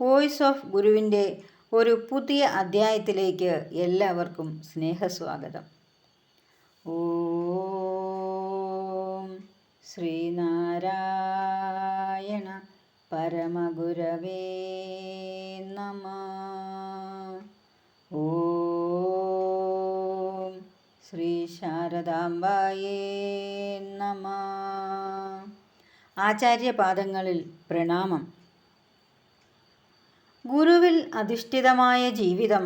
Voice of ഗുരുവിന്റെ ഒരു പുതിയ അധ്യായത്തിലേക്ക് എല്ലാവർക്കും സ്നേഹസ്വാഗതം. ഓം ശ്രീനാരായണ പരമഗുരവേ നമ. ഓം ശ്രീ ശാരദാംബായേ നമ. ആചാര്യപാദങ്ങളിൽ പ്രണാമം. ഗുരുവിൽ അധിഷ്ഠിതമായ ജീവിതം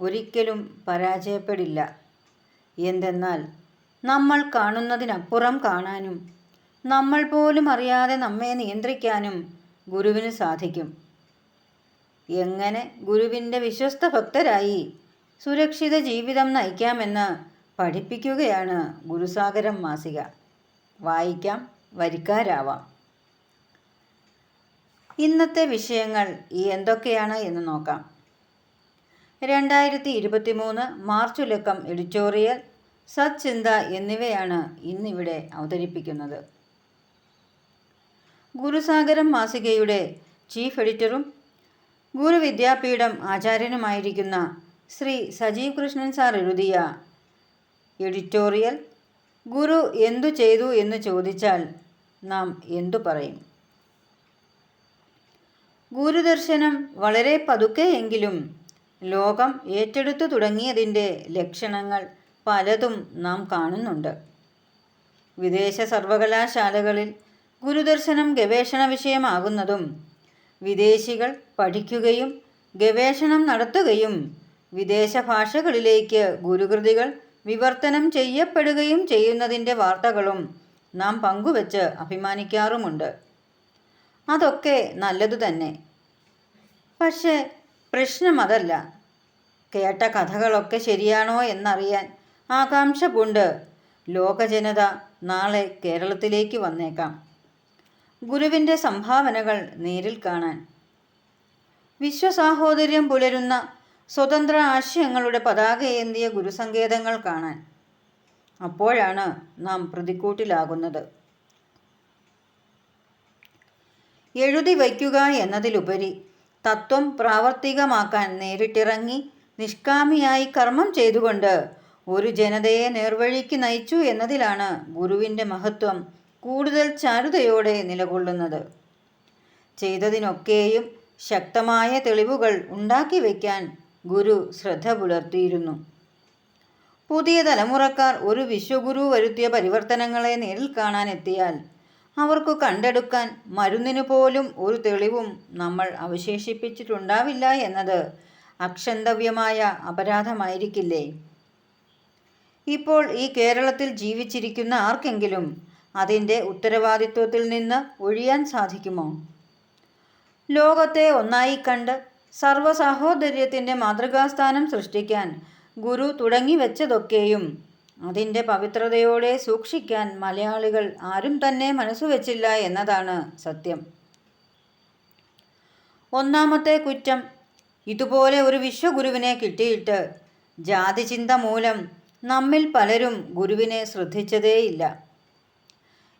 ഒരിക്കലും പരാജയപ്പെടില്ല. എന്തെന്നാൽ നമ്മൾ കാണുന്നതിനപ്പുറം കാണാനും നമ്മൾ പോലും അറിയാതെ നമ്മെ നിയന്ത്രിക്കാനും ഗുരുവിന് സാധിക്കും. എങ്ങനെ ഗുരുവിന്റെ വിശ്വസ്ത ഭക്തരായി സുരക്ഷിത ജീവിതം നയിക്കാമെന്ന് പഠിപ്പിക്കുകയാണ് ഗുരുസാഗരം മാസിക. വായിക്കാം വരിക്കാരാവാം. ഇന്നത്തെ വിഷയങ്ങൾ എന്തൊക്കെയാണ് എന്ന് നോക്കാം. രണ്ടായിരത്തി ഇരുപത്തി മൂന്ന് മാർച്ച് ലക്കം എഡിറ്റോറിയൽ സച്ചിന്ത എന്നിവയാണ് ഇന്നിവിടെ അവതരിപ്പിക്കുന്നത്. ഗുരുസാഗരം മാസികയുടെ ചീഫ് എഡിറ്ററും ഗുരുവിദ്യാപീഠം ആചാര്യനുമായിരിക്കുന്ന ശ്രീ സജീവ് കൃഷ്ണൻ സാർ എഴുതിയ എഡിറ്റോറിയൽ ഗുരു എന്തു ചെയ്തു എന്ന് ചോദിച്ചാൽ നാം എന്തു പറയും? ഗുരുദർശനം വളരെ പതുക്കെയെങ്കിലും ലോകം ഏറ്റെടുത്തു തുടങ്ങിയതിന്റെ ലക്ഷണങ്ങൾ പലതും നാം കാണുന്നുണ്ട്. വിദേശ സർവകലാശാലകളിൽ ഗുരുദർശനം ഗവേഷണ വിഷയമാകുന്നതും വിദേശികൾ പഠിക്കുകയും ഗവേഷണം നടത്തുകയും വിദേശ ഭാഷകളിലേക്ക് ഗുരുകൃതികൾ വിവർത്തനം ചെയ്യപ്പെടുകയും ചെയ്യുന്നതിന്റെ വാർത്തകളും നാം പങ്കുവച്ച് അഭിമാനിക്കാറുമുണ്ട്. അതൊക്കെ നല്ലതു തന്നെ. പക്ഷേ പ്രശ്നം അതല്ല. കേട്ട കഥകളൊക്കെ ശരിയാണോ എന്നറിയാൻ ആകാംക്ഷ പൂണ്ട് ലോകജനത നാളെ കേരളത്തിലേക്ക് വന്നേക്കാം. ഗുരുവിന്റെ സംഭാവനകൾ നേരിൽ കാണാൻ. വിശ്വസാഹോദര്യം പുലരുന്ന സ്വതന്ത്ര ആശയങ്ങളുടെ പതാകയേന്തിയ ഗുരുസങ്കേതങ്ങൾ കാണാൻ. അപ്പോഴാണ് നാം പ്രതിക്കൂട്ടിലാകുന്നത്. എഴുതി വയ്ക്കുക എന്നതിലുപരി തത്വം പ്രാവർത്തികമാക്കാൻ നേരിട്ടിറങ്ങി നിഷ്കാമിയായി കർമ്മം ചെയ്തുകൊണ്ട് ഒരു ജനതയെ നേർവഴിക്ക് നയിച്ചു എന്നതിലാണ് ഗുരുവിന്റെ മഹത്വം കൂടുതൽ ചാരുതയോടെ നിലകൊള്ളുന്നത്. ചെയ്തതിനൊക്കെയും ശക്തമായ തെളിവുകൾ ഉണ്ടാക്കി വയ്ക്കാൻ ഗുരു ശ്രദ്ധ പുലർത്തിയിരുന്നു. പുതിയ തലമുറക്കാർ ഒരു വിശ്വഗുരു വരുത്തിയ പരിവർത്തനങ്ങളെ നേരിൽ കാണാൻ എത്തിയാൽ അവർക്ക് കണ്ടെടുക്കാൻ മരുന്നിനു പോലും ഒരു തെളിവും നമ്മൾ അവശേഷിപ്പിച്ചിട്ടുണ്ടാവില്ല എന്നത് അക്ഷന്തവ്യമായ അപരാധമായിരിക്കില്ലേ? ഇപ്പോൾ ഈ കേരളത്തിൽ ജീവിച്ചിരിക്കുന്ന ആർക്കെങ്കിലും അതിന്റെ ഉത്തരവാദിത്വത്തിൽ നിന്ന് ഒഴിയാൻ സാധിക്കുമോ? ലോകത്തെ ഒന്നായി കണ്ട് സർവസഹോദര്യത്തിന്റെ മാതൃകാസ്ഥാനം സൃഷ്ടിക്കാൻ ഗുരു തുടങ്ങി വെച്ചതൊക്കെയും അതിന്റെ പവിത്രതയോടെ സൂക്ഷിക്കാൻ മലയാളികൾ ആരും തന്നെ മനസ്സുവെച്ചില്ല എന്നതാണ് സത്യം. ഒന്നാമത്തെ കുറ്റം ഇതുപോലെ ഒരു വിശ്വഗുരുവിനെ കിട്ടിയിട്ട് ജാതിചിന്ത മൂലം നമ്മിൽ പലരും ഗുരുവിനെ ശ്രദ്ധിച്ചതേയില്ല.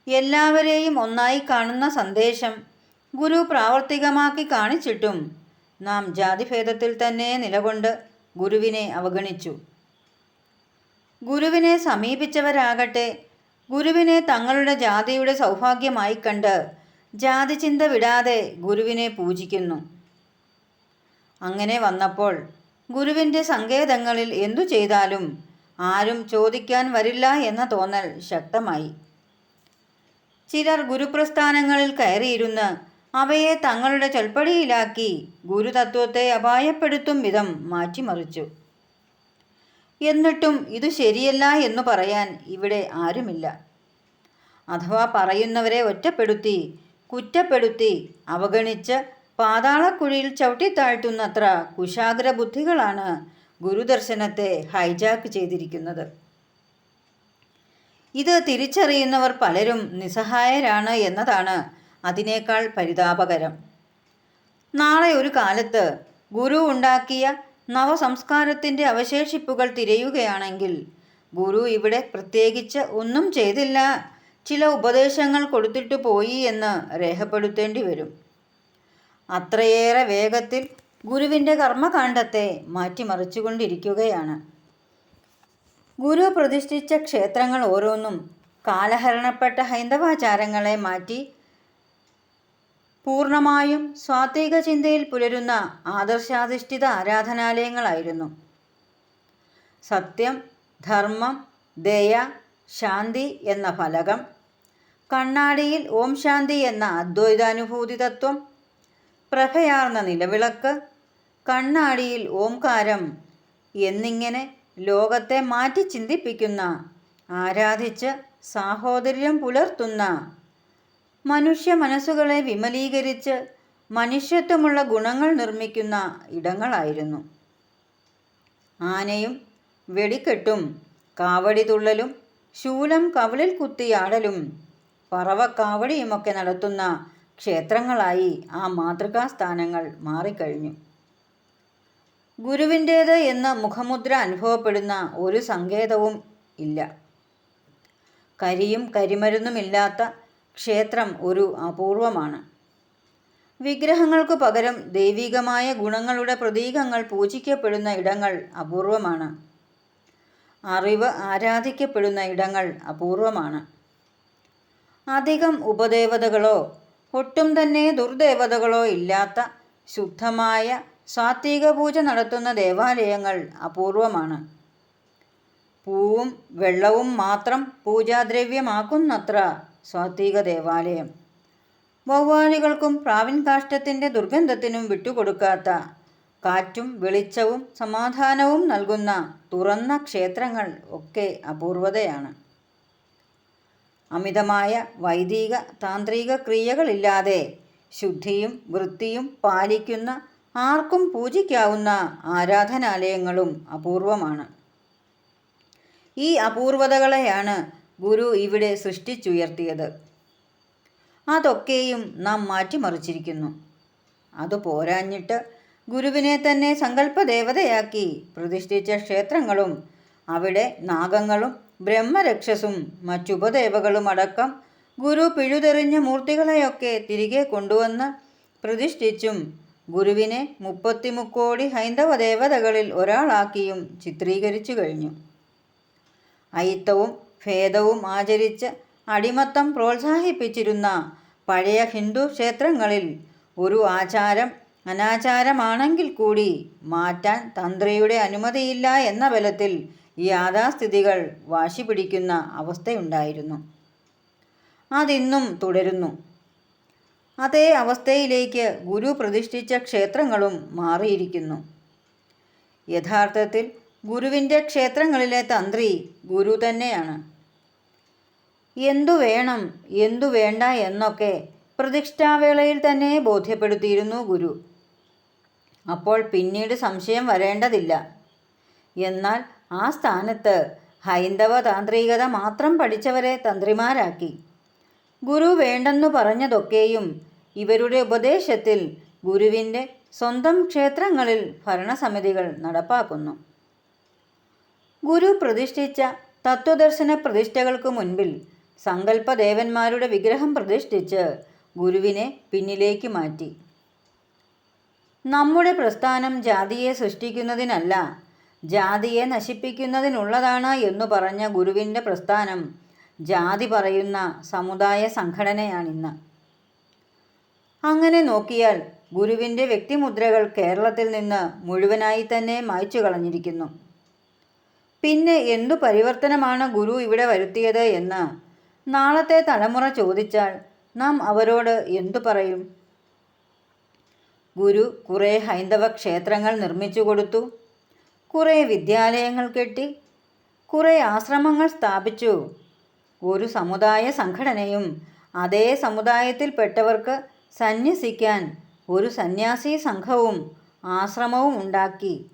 എല്ലാവരെയും ഒന്നായി കാണുന്ന സന്ദേശം ഗുരു പ്രാവർത്തികമാക്കി കാണിച്ചിട്ടും നാം ജാതിഭേദത്തിൽ തന്നെ നിലകൊണ്ട് ഗുരുവിനെ അവഗണിച്ചു. ഗുരുവിനെ സമീപിച്ചവരാകട്ടെ. ഗുരുവിനെ തങ്ങളുടെ ജാതിയുടെ സൗഭാഗ്യമായി കണ്ട് ജാതിചിന്ത വിടാതെ ഗുരുവിനെ പൂജിക്കുന്നു. അങ്ങനെ വന്നപ്പോൾ ഗുരുവിന്റെ സങ്കേതങ്ങളിൽ എന്തു ചെയ്താലും ആരും ചോദിക്കാൻ വരില്ല എന്ന തോന്നൽ ശക്തമായി. ചിലർ ഗുരുപ്രസ്ഥാനങ്ങളിൽ കയറിയിരുന്ന് അവയെ തങ്ങളുടെ ചൊൽപ്പടിയിലാക്കി ഗുരുതത്വത്തെ അപായപ്പെടുത്തും വിധം മാറ്റിമറിച്ചു. എന്നിട്ടും ഇത് ശരിയല്ല എന്ന് പറയാൻ ഇവിടെ ആരുമില്ല. അഥവാ പറയുന്നവരെ ഒറ്റപ്പെടുത്തി കുറ്റപ്പെടുത്തി അവഗണിച്ച് പാതാളക്കുഴിയിൽ ചവിട്ടിത്താഴ്ത്തുന്നത്ര കുശാഗ്ര ബുദ്ധികളാണ് ഗുരുദർശനത്തെ ഹൈജാക്ക് ചെയ്തിരിക്കുന്നത്. ഇത് തിരിച്ചറിയുന്നവർ പലരും നിസ്സഹായരാണ് എന്നതാണ് അതിനേക്കാൾ പരിതാപകരം. നാളെ ഒരു കാലത്ത് ഗുരു ഉണ്ടാക്കിയ നവസംസ്കാരത്തിന്റെ അവശേഷിപ്പുകൾ തിരയുകയാണെങ്കിൽ ഗുരു ഇവിടെ പ്രത്യേകിച്ച് ഒന്നും ചെയ്തില്ല. ചില ഉപദേശങ്ങൾ കൊടുത്തിട്ട് പോയി എന്ന് രേഖപ്പെടുത്തേണ്ടി വരും. അത്രയേറെ വേഗത്തിൽ ഗുരുവിന്റെ കർമ്മകാണ്ഡത്തെ മാറ്റിമറിച്ചുകൊണ്ടിരിക്കുകയാണ്. ഗുരു പ്രതിഷ്ഠിച്ച ക്ഷേത്രങ്ങൾ ഓരോന്നും കാലഹരണപ്പെട്ട ഹൈന്ദവാചാരങ്ങളെ മാറ്റി പൂർണമായും സ്വാത്വിക ചിന്തയിൽ പുലരുന്ന ആദർശാധിഷ്ഠിത ആരാധനാലയങ്ങളായിരുന്നു. സത്യം ധർമ്മം ദയ ശാന്തി എന്ന ഫലകം കണ്ണാടിയിൽ ഓം ശാന്തി എന്ന അദ്വൈതാനുഭൂതി തത്വം പ്രഭയാർന്ന നിലവിളക്ക് കണ്ണാടിയിൽ ഓംകാരം എന്നിങ്ങനെ ലോകത്തെ മാറ്റി ചിന്തിപ്പിക്കുന്ന ആരാധിച്ച് സാഹോദര്യം പുലർത്തുന്ന മനുഷ്യ മനസ്സുകളെ വിമലീകരിച്ച് മനുഷ്യത്വമുള്ള ഗുണങ്ങൾ നിർമ്മിക്കുന്ന ഇടങ്ങളായിരുന്നു. ആനയും വെടിക്കെട്ടും കാവടി തുള്ളലും ശൂലം കവിളിൽ കുത്തിയാടലും പറവക്കാവടിയുമൊക്കെ നടത്തുന്ന ക്ഷേത്രങ്ങളായി ആ മാതൃകാ സ്ഥാനങ്ങൾ മാറിക്കഴിഞ്ഞു. ഗുരുവിന്റേത് എന്ന മുഖമുദ്ര അനുഭവപ്പെടുന്ന ഒരു സങ്കേതവും ഇല്ല. കരിയും കരിമരുന്നുമില്ലാത്ത ക്ഷേത്രം ഒരു അപൂർവമാണ്. വിഗ്രഹങ്ങൾക്കു പകരം ദൈവികമായ ഗുണങ്ങളുടെ പ്രതീകങ്ങൾ പൂജിക്കപ്പെടുന്ന ഇടങ്ങൾ അപൂർവമാണ്. അറിവ് ആരാധിക്കപ്പെടുന്ന ഇടങ്ങൾ അപൂർവമാണ്. അധികം ഉപദേവതകളോ ഒട്ടും തന്നെ ദുർദേവതകളോ ഇല്ലാത്ത ശുദ്ധമായ സാത്വിക പൂജ നടത്തുന്ന ദേവാലയങ്ങൾ അപൂർവമാണ്. പൂവും വെള്ളവും മാത്രം പൂജാദ്രവ്യമാക്കുന്നത്ര സാത്വിക ദേവാലയം. വവ്വാലുകൾക്കും പ്രാവിൻ കാഷ്ടത്തിന്റെ ദുർഗന്ധത്തിനും വിട്ടുകൊടുക്കാത്ത കാറ്റും വെളിച്ചവും സമാധാനവും നൽകുന്ന തുറന്ന ക്ഷേത്രങ്ങൾ ഒക്കെ അപൂർവതയാണ്. അമിതമായ വൈദിക താന്ത്രിക ക്രിയകളില്ലാതെ ശുദ്ധിയും വൃത്തിയും പാലിക്കുന്ന ആർക്കും പൂജിക്കാവുന്ന ആരാധനാലയങ്ങളും അപൂർവമാണ്. ഈ അപൂർവതകളെയാണ് ഗുരു ഇവിടെ സൃഷ്ടിച്ചുയർത്തിയത്. അതൊക്കെയും നാം മാറ്റിമറിച്ചിരിക്കുന്നു. അത് പോരാഞ്ഞിട്ട് ഗുരുവിനെ തന്നെ സങ്കല്പദേവതയാക്കി പ്രതിഷ്ഠിച്ച ക്ഷേത്രങ്ങളും അവിടെ നാഗങ്ങളും ബ്രഹ്മരക്ഷസും മറ്റുപദേവകളും അടക്കം ഗുരു പിഴുതെറിഞ്ഞ മൂർത്തികളെയൊക്കെ തിരികെ കൊണ്ടുവന്ന് പ്രതിഷ്ഠിച്ചും ഗുരുവിനെ മുപ്പത്തിമുക്കോടി ഹൈന്ദവ ദേവതകളിൽ ഒരാളാക്കിയും ചിത്രീകരിച്ചു കഴിഞ്ഞു. അയിത്തവും ഭേദവും ആചരിച്ച് അടിമത്തം പ്രോത്സാഹിപ്പിച്ചിരുന്ന പഴയ ഹിന്ദു ക്ഷേത്രങ്ങളിൽ ഒരു ആചാരം അനാചാരമാണെങ്കിൽ കൂടി മാറ്റാൻ തന്ത്രിയുടെ അനുമതിയില്ല എന്ന ബലത്തിൽ യാഥാസ്ഥിതികൾ വാശി പിടിക്കുന്ന അവസ്ഥയുണ്ടായിരുന്നു. അതിന്നും തുടരുന്നു. അതേ അവസ്ഥയിലേക്ക് ഗുരു പ്രതിഷ്ഠിച്ച ക്ഷേത്രങ്ങളും മാറിയിരിക്കുന്നു. യഥാർത്ഥത്തിൽ ഗുരുവിന്റെ ക്ഷേത്രങ്ങളിലെ തന്ത്രി ഗുരു തന്നെയാണ്. എന്തു വേണം എന്തു വേണ്ട എന്നൊക്കെ പ്രതിഷ്ഠാവേളയിൽ തന്നെ ബോധ്യപ്പെടുത്തിയിരുന്നു ഗുരു. അപ്പോൾ പിന്നീട് സംശയം വരേണ്ടതില്ല. എന്നാൽ ആ സ്ഥാനത്ത് ഹൈന്ദവ താന്ത്രികത മാത്രം പഠിച്ചവരെ തന്ത്രിമാരാക്കി. ഗുരു വേണ്ടെന്നു പറഞ്ഞതൊക്കെയും ഇവരുടെ ഉപദേശത്തിൽ ഗുരുവിന്റെ സ്വന്തം ക്ഷേത്രങ്ങളിൽ ഭരണസമിതികൾ നടപ്പാക്കുന്നു. ഗുരു പ്രതിഷ്ഠിച്ച തത്വദർശന പ്രതിഷ്ഠകൾക്ക് മുൻപിൽ സങ്കല്പദേവന്മാരുടെ വിഗ്രഹം പ്രതിഷ്ഠിച്ച് ഗുരുവിനെ പിന്നിലേക്ക് മാറ്റി. നമ്മുടെ പ്രസ്ഥാനം ജാതിയെ സൃഷ്ടിക്കുന്നതിനല്ല ജാതിയെ നശിപ്പിക്കുന്നതിനുള്ളതാണ് എന്നു പറഞ്ഞ ഗുരുവിന്റെ പ്രസ്ഥാനം ജാതി പറയുന്ന സമുദായ സംഘടനയാണിന്ന്. അങ്ങനെ നോക്കിയാൽ ഗുരുവിന്റെ വ്യക്തിമുദ്രകൾ കേരളത്തിൽ നിന്ന് മുഴുവനായി തന്നെ മായ്ച്ചു കളഞ്ഞിരിക്കുന്നു. പിന്നെ എന്തു പരിവർത്തനമാണ് ഗുരു ഇവിടെ വരുത്തിയത് എന്ന്? നാളത്തെ തലമുറ ചോദിച്ചാൽ നാം അവരോട് എന്തു പറയും? ഗുരു കുറേ ഹൈന്ദവ ക്ഷേത്രങ്ങൾ നിർമ്മിച്ചു കൊടുത്തു. കുറേ വിദ്യാലയങ്ങൾ കെട്ടി. കുറേ ആശ്രമങ്ങൾ സ്ഥാപിച്ചു. ഒരു സമുദായ സംഘടനയും അതേ സമുദായത്തിൽപ്പെട്ടവർക്ക് സന്യസിക്കാൻ ഒരു സന്യാസി സംഘവും ആശ്രമവും ഉണ്ടാക്കി.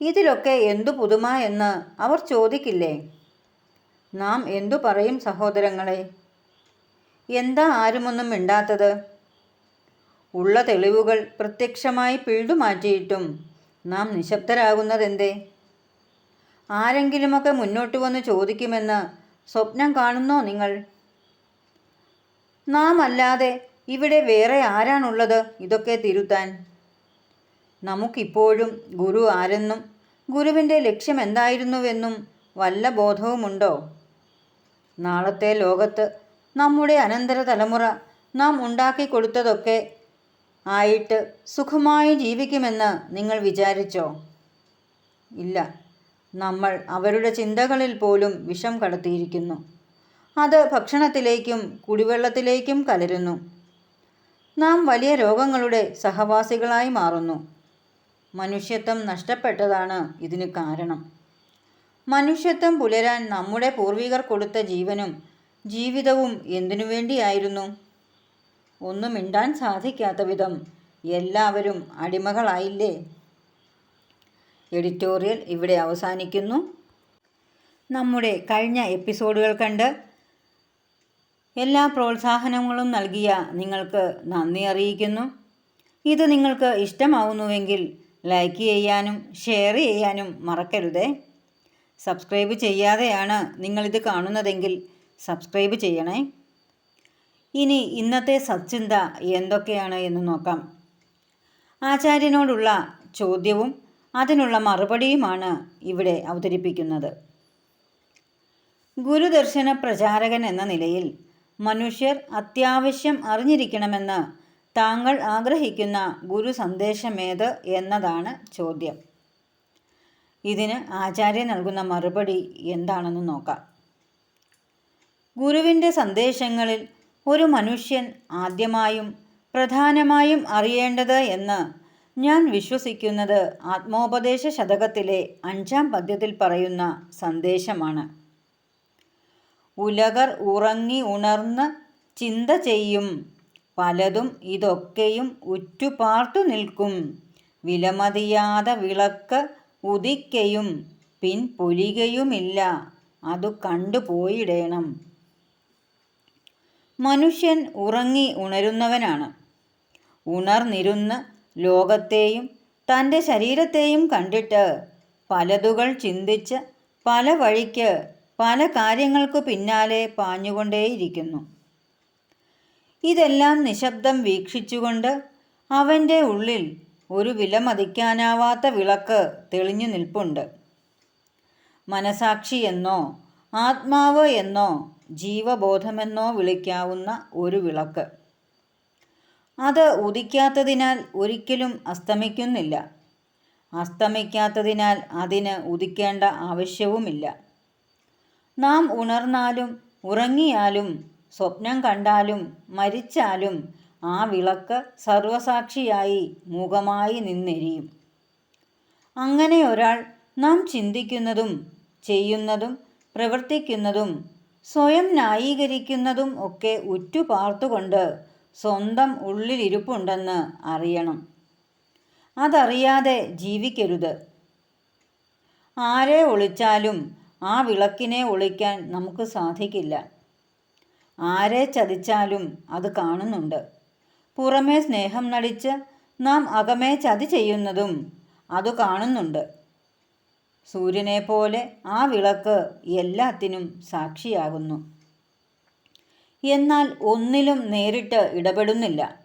ഇതിലൊക്കെ എന്തു പുതുമ എന്ന് അവർ ചോദിക്കില്ലേ? നാം എന്തു പറയും സഹോദരങ്ങളെ? എന്താ ആരുമൊന്നും മിണ്ടാത്തത്? ഉള്ള തെളിവുകൾ പ്രത്യക്ഷമായി പിഴുതുമാറ്റിയിട്ടും നാം നിശബ്ദരാകുന്നതെന്തേ? ആരെങ്കിലുമൊക്കെ മുന്നോട്ട് വന്ന് ചോദിക്കുമെന്ന് സ്വപ്നം കാണുന്നോ നിങ്ങൾ? നാം അല്ലാതെ ഇവിടെ വേറെ ആരാണുള്ളത് ഇതൊക്കെ തിരുത്താൻ? നമുക്കിപ്പോഴും ഗുരു ആരെന്നും ഗുരുവിന്റെ ലക്ഷ്യം എന്തായിരുന്നുവെന്നും വല്ല ബോധവുമുണ്ടോ? നാളത്തെ ലോകത്ത് നമ്മുടെ അനന്തര തലമുറ നാം ഉണ്ടാക്കി കൊടുത്തതൊക്കെ ആയിട്ട് സുഖമായി ജീവിക്കുമെന്ന് നിങ്ങൾ വിചാരിച്ചോ? ഇല്ല. നമ്മൾ അവരുടെ ചിന്തകളിൽ പോലും വിഷം കടത്തിയിരിക്കുന്നു. അത് ഭക്ഷണത്തിലേക്കും കുടിവെള്ളത്തിലേക്കും കലരുന്നു. നാം വലിയ രോഗങ്ങളുടെ സഹവാസികളായി മാറുന്നു. മനുഷ്യത്വം നഷ്ടപ്പെട്ടതാണ് ഇതിന് കാരണം. മനുഷ്യത്വം പുലരാൻ നമ്മുടെ പൂർവികർ കൊടുത്ത ജീവനും ജീവിതവും എന്തിനു വേണ്ടിയായിരുന്നു? ഒന്നും മിണ്ടാൻ സാധിക്കാത്ത വിധം എല്ലാവരും അടിമകളായില്ലേ? എഡിറ്റോറിയൽ ഇവിടെ അവസാനിക്കുന്നു. നമ്മുടെ കഴിഞ്ഞ എപ്പിസോഡുകൾ കണ്ട് എല്ലാ പ്രോത്സാഹനങ്ങളും നൽകിയ നിങ്ങൾക്ക് നന്ദി അറിയിക്കുന്നു. ഇത് നിങ്ങൾക്ക് ഇഷ്ടമാവുന്നുവെങ്കിൽ ലൈക്ക് ചെയ്യാനും ഷെയർ ചെയ്യാനും മറക്കരുതേ. സബ്സ്ക്രൈബ് ചെയ്യാതെയാണ് നിങ്ങളിത് കാണുന്നതെങ്കിൽ സബ്സ്ക്രൈബ് ചെയ്യണേ. ഇനി ഇന്നത്തെ സച്ചിന്ത എന്തൊക്കെയാണ് എന്ന് നോക്കാം. ആചാര്യനോടുള്ള ചോദ്യവും അതിനുള്ള മറുപടിയുമാണ് ഇവിടെ അവതരിപ്പിക്കുന്നത്. ഗുരുദർശന പ്രചാരകൻ എന്ന നിലയിൽ മനുഷ്യർ അത്യാവശ്യം അറിഞ്ഞിരിക്കണമെന്ന് താങ്കൾ ആഗ്രഹിക്കുന്ന ഗുരു സന്ദേശമേത് എന്നതാണ് ചോദ്യം. ഇതിന് ആചാര്യൻ നൽകുന്ന മറുപടി എന്താണെന്ന് നോക്കാം. ഗുരുവിന്റെ സന്ദേശങ്ങളിൽ ഒരു മനുഷ്യൻ ആദ്യമായും പ്രധാനമായും അറിയേണ്ടത് എന്ന് ഞാൻ വിശ്വസിക്കുന്നത് ആത്മോപദേശ ശതകത്തിലെ അഞ്ചാം പദ്യത്തിൽ പറയുന്ന സന്ദേശമാണ്. ഉലകർ ഉറങ്ങി ഉണർന്ന് ചിന്ത ചെയ്യും പലതും ഇതൊക്കെയും ഉറ്റുപാർത്തു നിൽക്കും. വിലമതിയാതെ വിളക്ക് ഉദിക്കയും പിൻ പൊലികയുമില്ല. അതു കണ്ടുപോയിടേണം മനുഷ്യൻ ഉറങ്ങി ഉണരുന്നവനാണ്. ഉണർന്നിരുന്ന് ലോകത്തെയും തന്റെ ശരീരത്തെയും കണ്ടിട്ട് പലതുകൾ ചിന്തിച്ച് പല വഴിക്ക് പല കാര്യങ്ങൾക്കു പിന്നാലെ പാഞ്ഞുകൊണ്ടേയിരിക്കുന്നു. ഇതെല്ലാം നിശബ്ദം വീക്ഷിച്ചുകൊണ്ട് അവന്റെ ഉള്ളിൽ ഒരു വിലമതിക്കാനാവാത്ത വിളക്ക് തെളിഞ്ഞു നിൽപ്പുണ്ട്. മനസാക്ഷി എന്നോ ആത്മാവ് എന്നോ ജീവബോധമെന്നോ വിളിക്കാവുന്ന ഒരു വിളക്ക്. അത് ഉദിക്കാത്തതിനാൽ ഒരിക്കലും അസ്തമിക്കുന്നില്ല. അസ്തമിക്കാത്തതിനാൽ അതിന് ഉദിക്കേണ്ട ആവശ്യവുമില്ല. നാം ഉണർന്നാലും ഉറങ്ങിയാലും സ്വപ്നം കണ്ടാലും മരിച്ചാലും ആ വിളക്ക് സർവസാക്ഷിയായി മുഖമായി നിന്നെരിയും. അങ്ങനെ ഒരാൾ നാം ചിന്തിക്കുന്നതും ചെയ്യുന്നതും പ്രവർത്തിക്കുന്നതും സ്വയം ന്യായീകരിക്കുന്നതും ഒക്കെ ഉറ്റുപാർത്തുകൊണ്ട് സ്വന്തം ഉള്ളിലിരിപ്പുണ്ടെന്ന് അറിയണം. അതറിയാതെ ജീവിക്കരുത്. ആരെ ഒളിച്ചാലും ആ വിളക്കിനെ ഒളിക്കാൻ നമുക്ക് സാധിക്കില്ല. ആരെ ചതിച്ചാലും അത് കാണുന്നുണ്ട്. പുറമേ സ്നേഹം നടിച്ച് നാം അകമേ ചതി ചെയ്യുന്നതും അത് കാണുന്നുണ്ട്. സൂര്യനെ പോലെ ആ വിളക്ക് എല്ലാത്തിനും സാക്ഷിയാകുന്നു. എന്നാൽ ഒന്നിലും നേരിട്ട് ഇടപെടുന്നില്ല.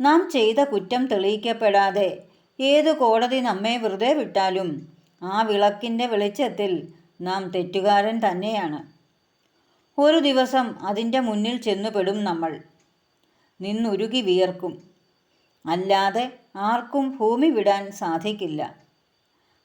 നാം ചെയ്ത കുറ്റം തെളിയിക്കപ്പെടാതെ ഏത് കോടതി നമ്മെ വെറുതെ വിട്ടാലും ആ വിളക്കിന്റെ വെളിച്ചത്തിൽ നാം തെറ്റുകാരൻ തന്നെയാണ്. ഒരു ദിവസം അതിന്റെ മുന്നിൽ ചെന്നുപെടും നമ്മൾ. നിന്നുരുകി വിയർക്കും. അല്ലാതെ ആർക്കും ഭൂമി വിടാൻ സാധിക്കില്ല.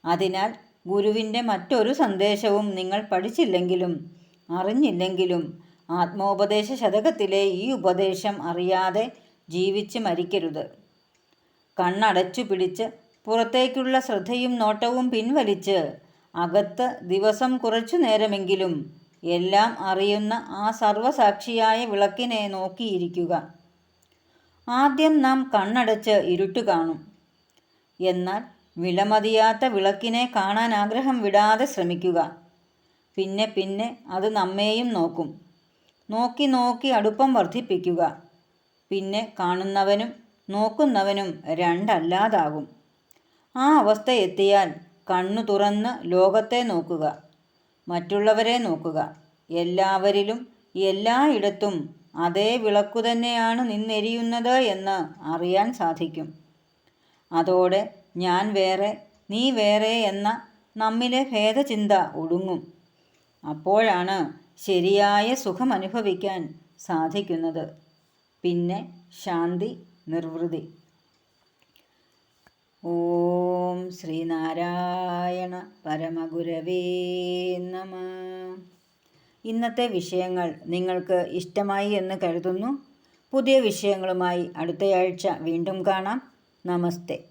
അതിനാൽ ഗുരുവിന്റെ മറ്റൊരു സന്ദേശവും നിങ്ങൾ പഠിച്ചില്ലെങ്കിലും അറിഞ്ഞില്ലെങ്കിലും ആത്മോപദേശ ശതകത്തിലെ ഈ ഉപദേശം അറിയാതെ ജീവിച്ച് മരിക്കരുത്. കണ്ണടച്ചു പിടിച്ച് പുറത്തേക്കുള്ള ശ്രദ്ധയും നോട്ടവും പിൻവലിച്ച് അകത്ത് ദിവസം കുറച്ചു നേരമെങ്കിലും എല്ലാം അറിയുന്ന ആ സർവസാക്ഷിയായ വിളക്കിനെ നോക്കിയിരിക്കുക. ആദ്യം നാം കണ്ണടച്ച് ഇരുട്ട് കാണും. എന്നാൽ വിലമതിയാത്ത വിളക്കിനെ കാണാൻ ആഗ്രഹം വിടാതെ ശ്രമിക്കുക. പിന്നെ പിന്നെ അത് നമ്മെയും നോക്കും. നോക്കി നോക്കി അടുപ്പം വർദ്ധിപ്പിക്കുക. പിന്നെ കാണുന്നവനും നോക്കുന്നവനും രണ്ടല്ലാതാകും. ആ അവസ്ഥ എത്തിയാൽ കണ്ണു തുറന്ന് ലോകത്തെ നോക്കുക. മറ്റുള്ളവരെ നോക്കുക. എല്ലാവരിലും എല്ലായിടത്തും അതേ വിളക്കു തന്നെയാണ് നിന്നെരിയുന്നത് എന്ന് അറിയാൻ സാധിക്കും. അതോടെ ഞാൻ വേറെ നീ വേറെ എന്ന നമ്മിലെ ഭേദചിന്ത ഒടുങ്ങും. അപ്പോഴാണ് ശരിയായ സുഖമനുഭവിക്കാൻ സാധിക്കുന്നത്. പിന്നെ ശാന്തി നിർവൃതി. ഓം ശ്രീനാരായണ പരമഗുരവേ നമ. ഇന്നത്തെ വിഷയങ്ങൾ നിങ്ങൾക്ക് ഇഷ്ടമായി എന്ന് കരുതുന്നു. പുതിയ വിഷയങ്ങളുമായി അടുത്തയാഴ്ച വീണ്ടും കാണാം. നമസ്തേ.